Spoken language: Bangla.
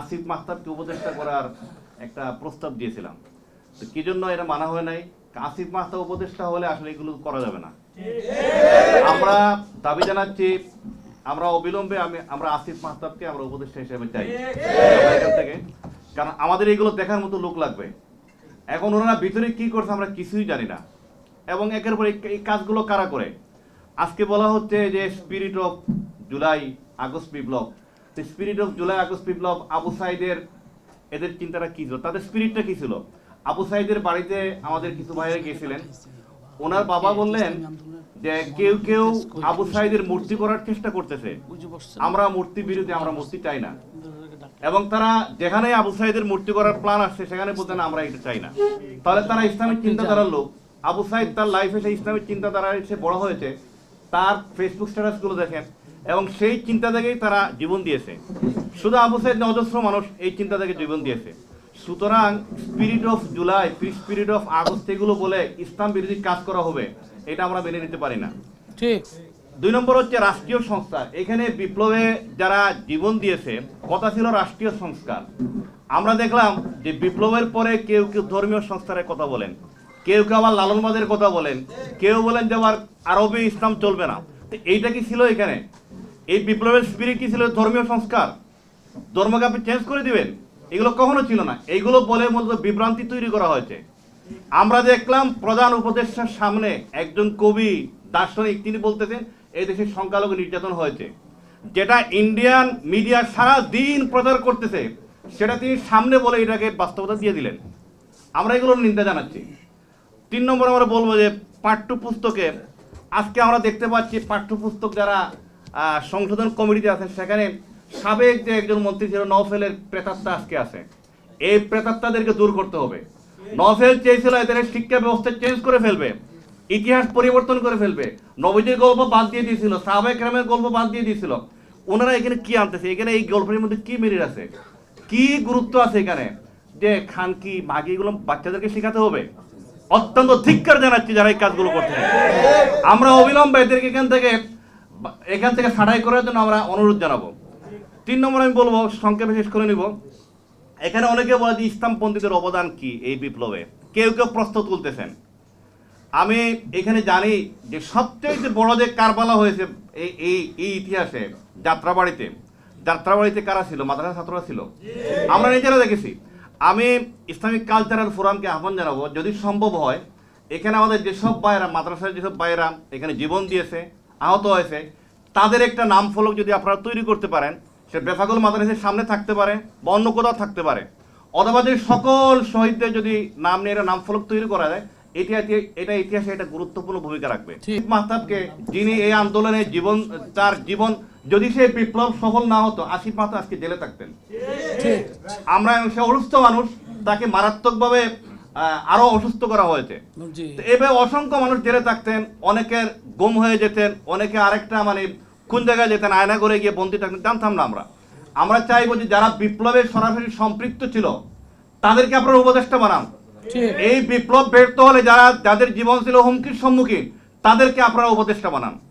আসিফ মাহতাবকে উপদেষ্টা করার একটা প্রস্তাব দিয়েছিলাম। তো কি জন্য এটা মানা হয় নাই? আসিফ মাহতাব উপদেষ্টা হলে আসলে এগুলো করা যাবে না। আমরা দাবি জানাচ্ছি, আমরা অবিলম্বে আমি, আমরা আসিফ মাহতাবকে আমরা উপদেষ্টা হিসেবে চাই। থেকে। কারণ আমাদের এগুলো দেখার মতো লোক লাগবে। এখন ওনারা ভিতরে কি করছে আমরা কিছুই জানি না। এবং একের পর এই কাজগুলো কারা করে? আজকে বলা হচ্ছে যে spirit of July August Biplab. Spirit of July August Abu সাইদের এদের চিন্তাটা কি ছিল? তাদের স্পিরিটটা কি ছিল? আবু সাইদের বাড়িতে আমাদের কিছু ওনার বাবা বললেন যে কেউ কেউ আবু সাইদের মূর্তি করার চেষ্টা করতেছে। আমরা মূর্তি বিরোধী, আমরা মূর্তি চাই না। এবং তারা যেখানে আবু সাইদের মূর্তি করার প্ল্যান আসছে, সেখানে বলতেন আমরা এটা চাই না। তাহলে তারা ইসলামিক চিন্তাধারার লোক। আবু সাইদ তার লাইফে সেই ইসলামিক চিন্তাধারা বড় হয়েছে। তার ফেসবুক স্ট্যাটাসগুলো দেখেন। এবং সেই চিন্তা থেকেই তারা জীবন দিয়েছে। শুধু আবু সাইদ অজস্র মানুষ এই চিন্তা থেকে জীবন দিয়েছে। সুতরাং spirit of July spirit of August এগুলো বলে ইসলাম বিরোধী কাজ করা হবে এটা আমরা মেনে নিতে পারি না। ঠিক। দুই নম্বর হচ্ছে রাষ্ট্রীয় সংস্থা এখানে বিপ্লবে যারা জীবন দিয়েছে কথা ছিল রাষ্ট্রীয় সংস্কার। আমরা দেখলাম যে বিপ্লবের পরে কেউ কেউ ধর্মীয় সংস্কারের কথা বলেন কেউ কেউ আবার লালনবাদের কথা বলেন কেউ বলেন যে আবার আরবে ইসলাম চলবে না। এইটা কি ছিল এখানে? এই বিপ্লবের স্পিরিট কি ছিল? ধর্মীয় সংস্কার? ধর্মকে আপনি চেঞ্জ করে দিবেন? এগুলো কখনো ছিল না। এইগুলো বলে মূলত বিভ্রান্তি তৈরি করা হয়েছে। আমরা দেখলাম প্রধান উপদেষ্টার সামনে একজন কবি, দার্শনিক, তিনি বলতেছেন, এই দেশে সংখ্যালঘু নির্যাতন হয়েছে। যেটা ইন্ডিয়ান মিডিয়া সারা দিন প্রচার করতেছে, সেটা তিনি সামনে বলে এটাকে বাস্তবতা দিয়ে দিলেন। আমরা এগুলোর নিন্দা জানাচ্ছি। তিন নম্বর আমরা বলব যে পাঠ্যপুস্তকে আজকে আমরা দেখতে পাচ্ছি পাঠ্যপুস্তক যারা সংশোধন কমিটিতে আছেন, সেখানে সাবেক যে একজন মন্ত্রী ছিল নফেলের প্রেতাত্মা আজকে আছে। এই প্রেতাত্মাদেরকে দূর করতে হবে। নফেল চেয়েছিল এদের শিক্ষা ব্যবস্থা চেঞ্জ করে ফেলবে, ইতিহাস পরিবর্তন করে ফেলবে। নবীজির গল্প বাদ দিয়ে দিয়েছিল, সাবেক রামের গল্প বাদ দিয়ে দিয়েছিল। ওনারা এখানে কি আনতেছে? এখানে এই গল্পের মধ্যে কি মেরিট আছে? কি গুরুত্ব আছে এখানে? যে খান কি মাগি, এগুলো বাচ্চাদেরকে শেখাতে হবে। অত্যন্ত ধিক্কার জানাচ্ছি যারা এই কাজগুলো করছে। আমরা অবিলম্বে এদেরকে এখান থেকে এখান থেকে ছাড়াই করার জন্য আমরা অনুরোধ জানাব। তিন নম্বর আমি বলব, সংক্ষেপে শেষ করে নিব। এখানে অনেকে বলে যে ইসলামপন্থীদের অবদান কি এই বিপ্লবে? কেউ কেউ প্রশ্ন তুলতেছেন। আমি এখানে জানি যে সবচেয়ে বড় যে কারবালা হয়েছে এই এই এই ইতিহাসে যাত্রাবাড়িতে যাত্রাবাড়িতে কারা ছিল? মাদ্রাসা ছাত্ররা ছিল? আমরা নিজেরা দেখেছি। আমি ইসলামিক কালচারাল ফোরামকে আহ্বান জানাব, যদি সম্ভব হয়, এখানে আমাদের যেসব ভাইয়েরা, মাদ্রাসার যেসব ভাইয়েরা এখানে জীবন দিয়েছে, আহত হয়েছে, তাদের একটা নাম ফলক যদি আপনারা তৈরি করতে পারেন, সে বেফাকুল মাদ্রাসের সামনে থাকতে পারে বা অন্য কোথাও থাকতে পারে। অথবা যদি সকল শহীদদের যদি নাম নিয়ে নাম ফলক তৈরি করা যায় এটা এটা ইতিহাসে একটা গুরুত্বপূর্ণ ভূমিকা রাখবে। মাহতাবকে যিনি এই আন্দোলনে জীবন তার জীবন যদি সে বিপ্লব সফল না হতো আসিফ মাহতাব আজকে জেলে থাকতেন। আমরা সে অসুস্থ মানুষ তাকে মারাত্মকভাবে আরও অসুস্থ করা হয়েছে। এভাবে অসংখ্য মানুষ জেলে থাকতেন অনেকের গুম হয়ে যেতেন অনেকে আরেকটা মানে কোন জায়গায় যেতেন আয়না করে গিয়ে বন্দি থাকতেন জানতাম না আমরা। আমরা চাইব যে যারা বিপ্লবের সরাসরি সম্পৃক্ত ছিল তাদেরকে আপনারা উপদেষ্টা বানান। এই বিপ্লব ব্যর্থ হলে যারা যাদের জীবন ছিল হুমকির সম্মুখীন তাদেরকে আপনারা উপদেষ্টা বানান।